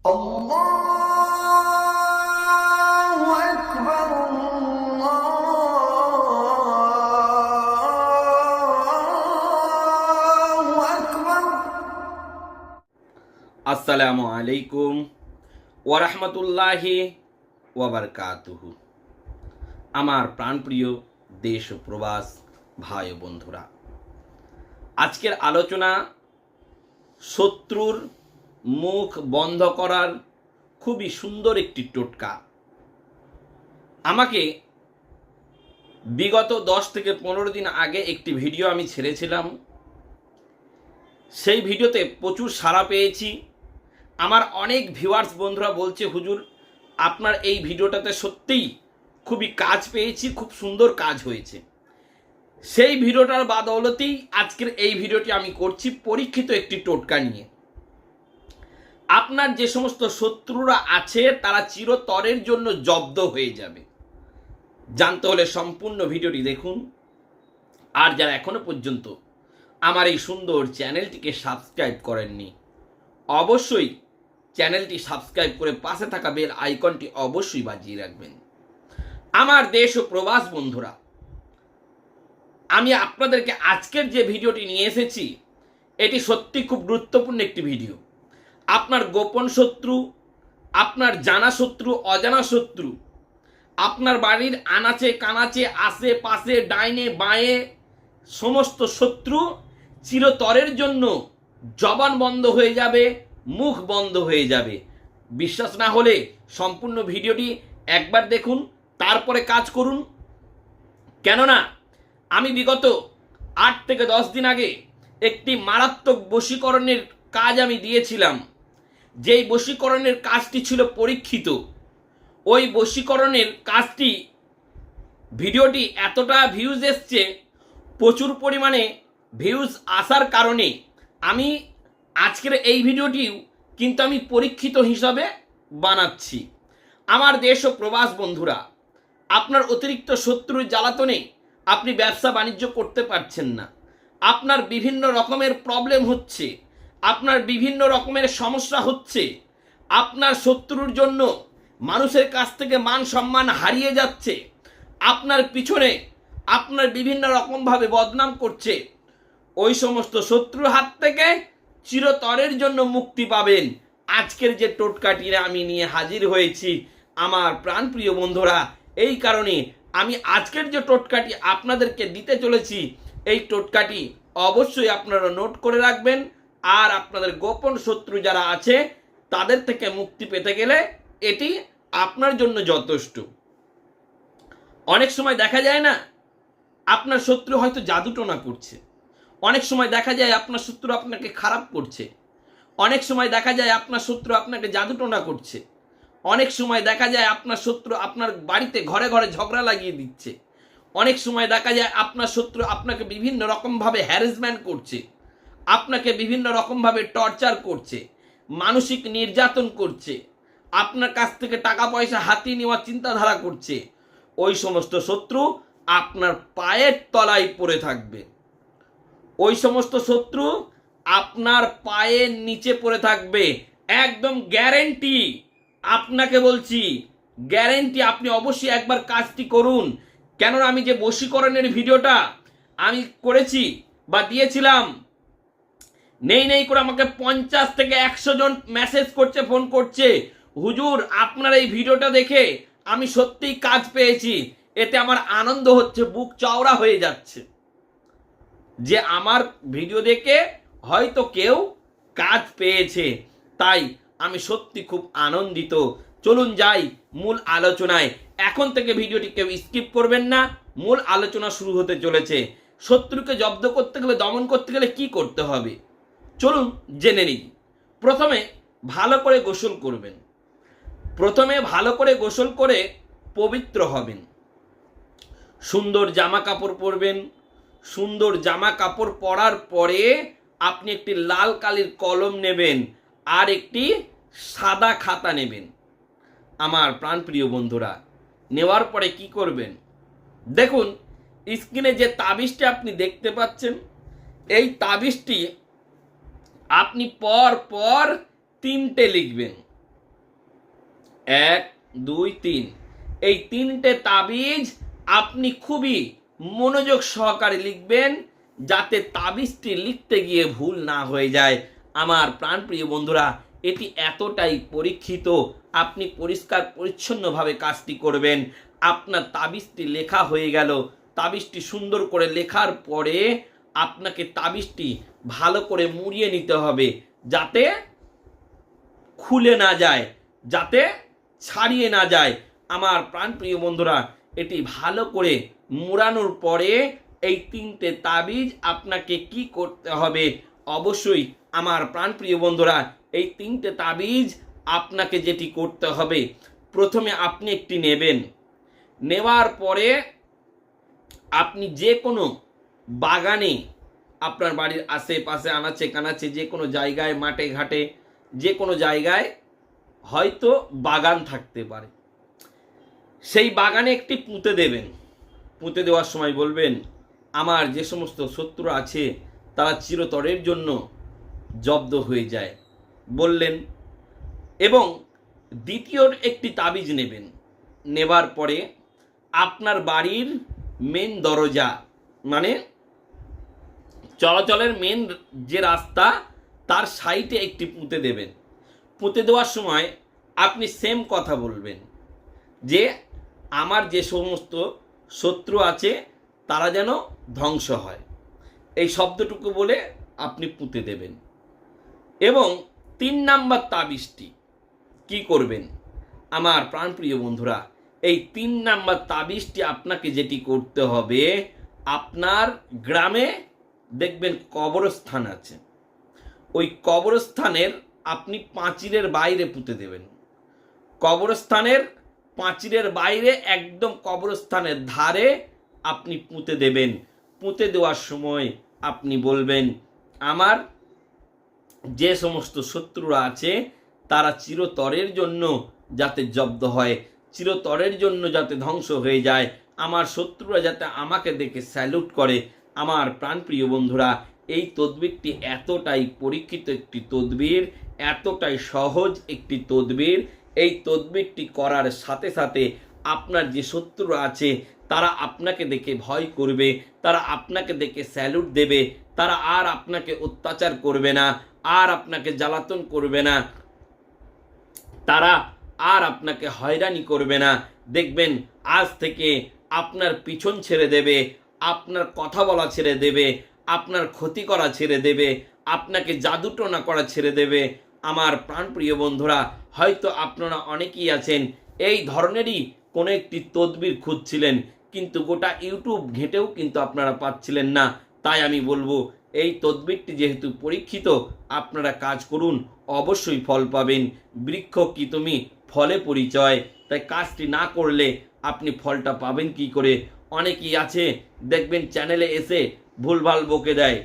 আসসালামু আলাইকুম ওরহমতুল্লাহি ওয়াবারকাতুহু আমার প্রাণপ্রিয় দেশ প্রবাস ভাই বন্ধুরা আজকের আলোচনা শত্রুর মুখ বন্ধ করার খুবই সুন্দর একটি টোটকা। আমাকে বিগত দশ থেকে পনেরো দিন আগে একটি ভিডিও আমি ছেড়েছিলাম। সেই ভিডিওতে প্রচুর সাড়া পেয়েছি। আমার অনেক ভিউয়ার্স বন্ধুরা বলছে, হুজুর, আপনার এই ভিডিওটাতে সত্যিই খুবই কাজ পেয়েছি, খুব সুন্দর কাজ হয়েছে। সেই ভিডিওটার বাদৌলতেই আজকের এই ভিডিওটি আমি করছি পরীক্ষিত একটি টোটকা নিয়ে। আপনার যে সমস্ত শত্রুরা আছে, তারা চিরতরের জন্য জব্দ হয়ে যাবে। জানতে হলে সম্পূর্ণ ভিডিওটি দেখুন। আর যারা এখনও পর্যন্ত আমার এই সুন্দর চ্যানেলটিকে সাবস্ক্রাইব করেননি, অবশ্যই চ্যানেলটি সাবস্ক্রাইব করে পাশে থাকা বেল আইকনটি অবশ্যই বাজিয়ে রাখবেন। আমার দেশ ও প্রবাস বন্ধুরা, আমি আপনাদেরকে আজকের যে ভিডিওটি নিয়ে এসেছি, এটি সত্যি খুব গুরুত্বপূর্ণ একটি ভিডিও। আপনার গোপন শত্রু, আপনার জানা শত্রু, অজানা শত্রু, আপনার বাড়ির আনাচে, কানাচে, আশেপাশে, ডাইনে, বাঁয়ে সমস্ত শত্রু চিরতরের জন্য জবান বন্ধ হয়ে যাবে, মুখ বন্ধ হয়ে যাবে। বিশ্বাস না হলে সম্পূর্ণ ভিডিওটি একবার দেখুন, তারপরে কাজ করুন। কেননা, আমি বিগত আট থেকে দশ দিন আগে একটি মারাত্মক বশীকরণের কাজ আমি দিয়েছিলাম। যেই বশীকরণের কাজটি ছিল পরীক্ষিত, ওই বশীকরণের কাজটি, ভিডিওটি এতটা ভিউজ এসছে, প্রচুর পরিমাণে ভিউজ আসার কারণে। আমি আজকের এই ভিডিওটিও কিন্তু আমি পরীক্ষিত হিসাবে বানাচ্ছি। আমার দেশ ও প্রবাস বন্ধুরা, আপনার অতিরিক্ত শত্রুর জ্বালাতনে আপনি ব্যবসা বাণিজ্য করতে পারছেন না। আপনার বিভিন্ন রকমের প্রবলেম হচ্ছে। আপনার বিভিন্ন রকমের সমস্যা হচ্ছে, আপনার শত্রুর জন্য মানুষের কাছ থেকে মান সম্মান হারিয়ে যাচ্ছে, আপনার পিছনে আপনার বিভিন্ন রকমভাবে বদনাম করছে, ওই সমস্ত শত্রুর হাত থেকে চিরতরের জন্য মুক্তি পাবেন। আজকের যে টোটকাটি আমি নিয়ে হাজির হয়েছি, আমার প্রাণপ্রিয় বন্ধুরা, এই কারণে আমি আজকের যে টোটকাটি আপনাদেরকে দিতে চলেছি, এই টোটকাটি অবশ্যই আপনারা নোট করে রাখবেন। আর আপনাদের গোপন শত্রু যারা আছে, তাদের থেকে মুক্তি পেতে গেলে এটি আপনার জন্য যথেষ্ট। অনেক সময় দেখা যায় না, আপনার শত্রু হয়তো জাদুটোনা করছে। অনেক সময় দেখা যায় আপনার শত্রু আপনাকে খারাপ করছে। অনেক সময় দেখা যায় আপনার শত্রু আপনাকে জাদুটোনা করছে। অনেক সময় দেখা যায় আপনার শত্রু আপনার বাড়িতে ঘরে ঘরে ঝগড়া লাগিয়ে দিচ্ছে। অনেক সময় দেখা যায় আপনার শত্রু আপনাকে বিভিন্ন রকমভাবে হ্যারাসমেন্ট করছে। আপনাকে বিভিন্ন রকমভাবে টর্চার করছে, মানসিক নির্যাতন করছে, আপনার কাছ থেকে টাকা পয়সা হাতিয়ে নেওয়ার চিন্তাধারা করছে, ওই সমস্ত শত্রু আপনার পায়ের তলায় পড়ে থাকবে। ওই সমস্ত শত্রু আপনার পায়ের নিচে পড়ে থাকবে। একদম গ্যারেন্টি আপনাকে বলছি, গ্যারেন্টি আপনি অবশ্যই একবার কাজটি করুন। কেননা আমি যে বশীকরণের ভিডিওটা আমি করেছি বা দিয়েছিলাম নেই নেই করে আমাকে পঞ্চাশ থেকে একশো জন মেসেজ করছে ফোন করছে। হুজুর, আপনার এই ভিডিওটা দেখে আমি সত্যিই কাজ পেয়েছি। এতে আমার আনন্দ হচ্ছে, বুক চওড়া হয়ে যাচ্ছে। যে আমার ভিডিও দেখে হয়তো কেউ কাজ পেয়েছে। তাই আমি সত্যি খুব আনন্দিত। চলুন যাই মূল আলোচনায়। এখন থেকে ভিডিওটি কেউ স্কিপ করবেন না। মূল আলোচনা শুরু হতে চলেছে। শত্রুকে জব্দ করতে গেলে, দমন করতে গেলে কি করতে হবে? চলুন জেনে নিই। প্রথমে ভালো করে গোসল করবেন। প্রথমে ভালো করে গোসল করে পবিত্র হবেন। সুন্দর জামা কাপড় পরবেন। সুন্দর জামা কাপড় পরার পরে আপনি একটি লাল কালির কলম নেবেন আর একটি সাদা খাতা নেবেন। আমার প্রাণপ্রিয় বন্ধুরা, নেওয়ার পরে কি করবেন? দেখুন, স্ক্রিনে যে তাবিজটি আপনি দেখতে পাচ্ছেন, এই তাবিজটি আপনি পর পর তিনটে লিখবেন। এক, দুই, তিন। এই তিনটে তাবিজ আপনি খুবই মনোযোগ সহকারে লিখবেন যাতে তাবিজটি লিখতে গিয়ে ভুল না হয়ে যায়। আমার প্রাণপ্রিয় বন্ধুরা, এটি এতটাই পরীক্ষিত, আপনি পরিষ্কার পরিচ্ছন্নভাবে কাজটি করবেন। আপনার তাবিজটি লেখা হয়ে গেল। তাবিজটি সুন্দর করে লেখার পরে আপনাকে তাবিজটি ভালো করে মুড়িয়ে নিতে হবে যাতে খুলে না যায়, যাতে ছাড়িয়ে না যায়। আমার প্রাণপ্রিয় বন্ধুরা, এটি ভালো করে মুড়ানোর পরে এই তিনটে তাবিজ আপনাকে কি করতে হবে? অবশ্যই আমার প্রাণপ্রিয় বন্ধুরা, এই তিনটে তাবিজ আপনাকে যেটি করতে হবে, প্রথমে আপনি একটি নেবেন। নেওয়ার পরে আপনি যে কোনো বাগানে আপনার বাড়ির আশেপাশে আনাচে কানাচে যে কোনো জায়গায়, মাঠে ঘাটে যে কোনো জায়গায় হয়তো বাগান থাকতে পারে। সেই বাগানে একটি পুঁতে দেবেন। পুঁতে দেওয়ার সময় বলবেন, আমার যে সমস্ত শত্রু আছে, তারা চিরতরের জন্য জব্দ হয়ে যায়। বললেন। এবং দ্বিতীয় একটি তাবিজ নেবেন। নেবার পরে আপনার বাড়ির মেন দরজা মানে চলাচলের মেন যে রাস্তা, তার সাইডে একটি পুঁতে দেবেন। পুঁতে দেওয়ার সময় আপনি সেম কথা বলবেন, যে আমার যে সমস্ত শত্রু আছে, তারা যেন ধ্বংস হয়। এই শব্দটুকু বলে আপনি পুঁতে দেবেন। এবং তিন নাম্বার তাবিজটি কি করবেন? আমার প্রাণপ্রিয় বন্ধুরা, এই তিন নাম্বার তাবিজটি আপনাকে যেটি করতে হবে, আপনার গ্রামে দেখবেন কবরস্থান আছে। ওই কবরস্থানের আপনি পাঁচিরের বাইরে পুঁতে দেবেন। কবরস্থানের পাঁচিরের বাইরে একদম কবরস্থানের ধারে আপনি পুঁতে দেবেন। পুঁতে দেওয়ার সময় আপনি বলবেন, আমার যে সমস্ত শত্রুরা আছে, তারা চিরতরের জন্য যাতে জব্দ হয়, চিরতরের জন্য যাতে ধ্বংস হয়ে যায়, আমার শত্রুরা যাতে আমাকে দেখে স্যালুট করে আমার প্রাণপ্রিয় বন্ধুরা, এই তদবিরটি এতটাই পরীক্ষিত একটি তদবির, এতটাই সহজ একটি তদবির। এই তদবিরটি করার সাথে সাথে আপনার যে শত্রু আছে, তারা আপনাকে দেখে ভয় করবে, তারা আপনাকে দেখে স্যালুট দেবে, তারা আর আপনাকে অত্যাচার করবে না, আর আপনাকে জ্বালাতন করবে না। তারা আর আপনাকে হয়রানি করবে না। দেখবেন, আজ থেকে আপনার পিছন ছেড়ে দেবে আপনার কথা বলা ছেড়ে দেবে, আপনার ক্ষতি করা ছেড়ে দেবে, আপনাকে জাদুটনা করা ছেড়ে দেবে। আমার প্রাণপ্রিয় বন্ধুরা, হয়তো আপনারা অনেকেই আছেন, এই ধরনেরই কোনো একটি তদবির খুঁজছিলেন, কিন্তু গোটা ইউটিউব ঘেঁটেও কিন্তু আপনারা পাচ্ছিলেন না। তাই আমি বলব, এই তদবিরটি যেহেতু পরীক্ষিত, আপনারা কাজ করুন, অবশ্যই ফল পাবেন। বৃক্ষ কি তুমি? ফলে পরিচয়। তাই কাজটি না করলে আপনি ফলটা পাবেন কি করে? অনেকেই আছে, দেখবেন চ্যানেলে এসে ভুলভাল বকে দেয়।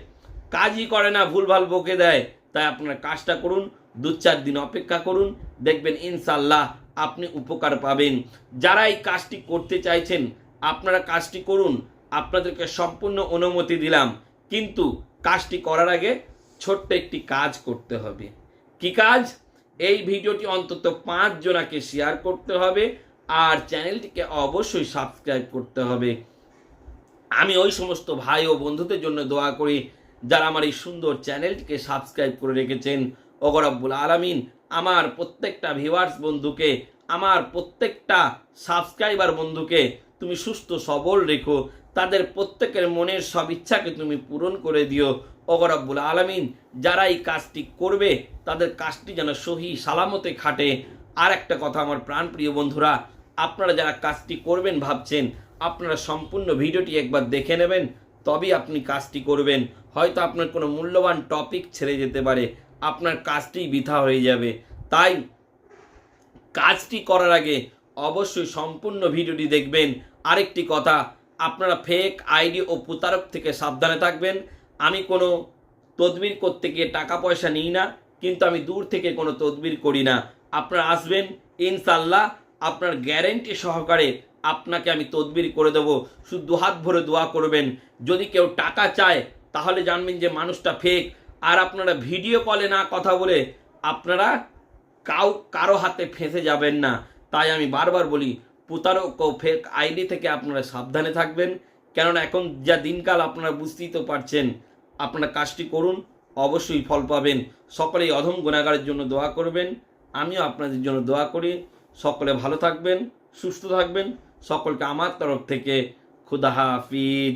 কাজই করে না, ভুলভাল বকে দেয়। তাই আপনারা কাজটা করুন, দু চার দিন অপেক্ষা করুন, দেখবেন ইনশাল্লাহ আপনি উপকার পাবেন। যারা এই কাজটি করতে চাইছেন, আপনারা কাজটি করুন, আপনাদেরকে সম্পূর্ণ অনুমতি দিলাম। কিন্তু কাজটি করার আগে ছোট্ট একটি কাজ করতে হবে। কি কাজ? এই ভিডিওটি অন্তত পাঁচ জনাকে শেয়ার করতে হবে। আর চ্যানেলটিকে অবশ্যই সাবস্ক্রাইব করতে হবে। আমি ওই সমস্ত ভাই ও বন্ধুদের জন্য দোয়া করি, যারা আমার এই সুন্দর চ্যানেলটিকে সাবস্ক্রাইব করে রেখেছেন। অগরব্বুল আলামিন, আমার প্রত্যেকটা ভিউয়ার্স বন্ধুকে, আমার প্রত্যেকটা সাবস্ক্রাইবার বন্ধুকে তুমি সুস্থ সবল রেখো। তাদের প্রত্যেকের মনের সব ইচ্ছাকে তুমি পূরণ করে দিও। অগরব্বুল আলামিন, যারা এই কাজটি করবে, তাদের কাজটি যেন সহি সালামতে খাটে। আর একটা কথা আমার প্রাণপ্রিয় বন্ধুরা আপনারা যারা কাজটি করবেন ভাবছেন, আপনারা সম্পূর্ণ ভিডিওটি একবার দেখে নেবেন, তবেই আপনি কাজটি করবেন। হয়তো আপনার কোনো মূল্যবান টপিক ছেড়ে যেতে পারে, আপনার কাজটি বৃথা হয়ে যাবে। তাই কাজটি করার আগে অবশ্যই সম্পূর্ণ ভিডিওটি দেখবেন। আরেকটি কথা, আপনারা ফেক আইডি ও প্রতারক থেকে সাবধানে থাকবেন। আমি কোনো তদবির করতে গিয়ে টাকা পয়সা নিই না, কিন্তু আমি দূর থেকে কোনো তদবির করি না। আপনারা আসবেন ইনশাল্লাহ আপনার গ্যারেন্টি সহকারে আপনাকে আমি তদবির করে দেবো। শুধু দুহাত ভরে দোয়া করবেন। যদি কেউ টাকা চায়, তাহলে জানবেন যে মানুষটা ফেক আর আপনারা ভিডিও কলে না কথা বলে আপনারা কাউ, কারও হাতে ফেঁসে যাবেন না। তাই আমি বারবার বলি প্রতারক ও ফেক আইডি থেকে আপনারা সাবধানে থাকবেন। কেননা এখন যা দিনকাল আপনারা বুঝতেই তো পারছেন, আপনারা কাজটি করুন, অবশ্যই ফল পাবেন। সকলেই অধম গুণাগারের জন্য দোয়া করবেন। আমিও আপনাদের জন্য দোয়া করি। সকলে ভালো থাকবেন সুস্থ থাকবেন। সকলকে আমার তরফ থেকে খুদা হাফিজ।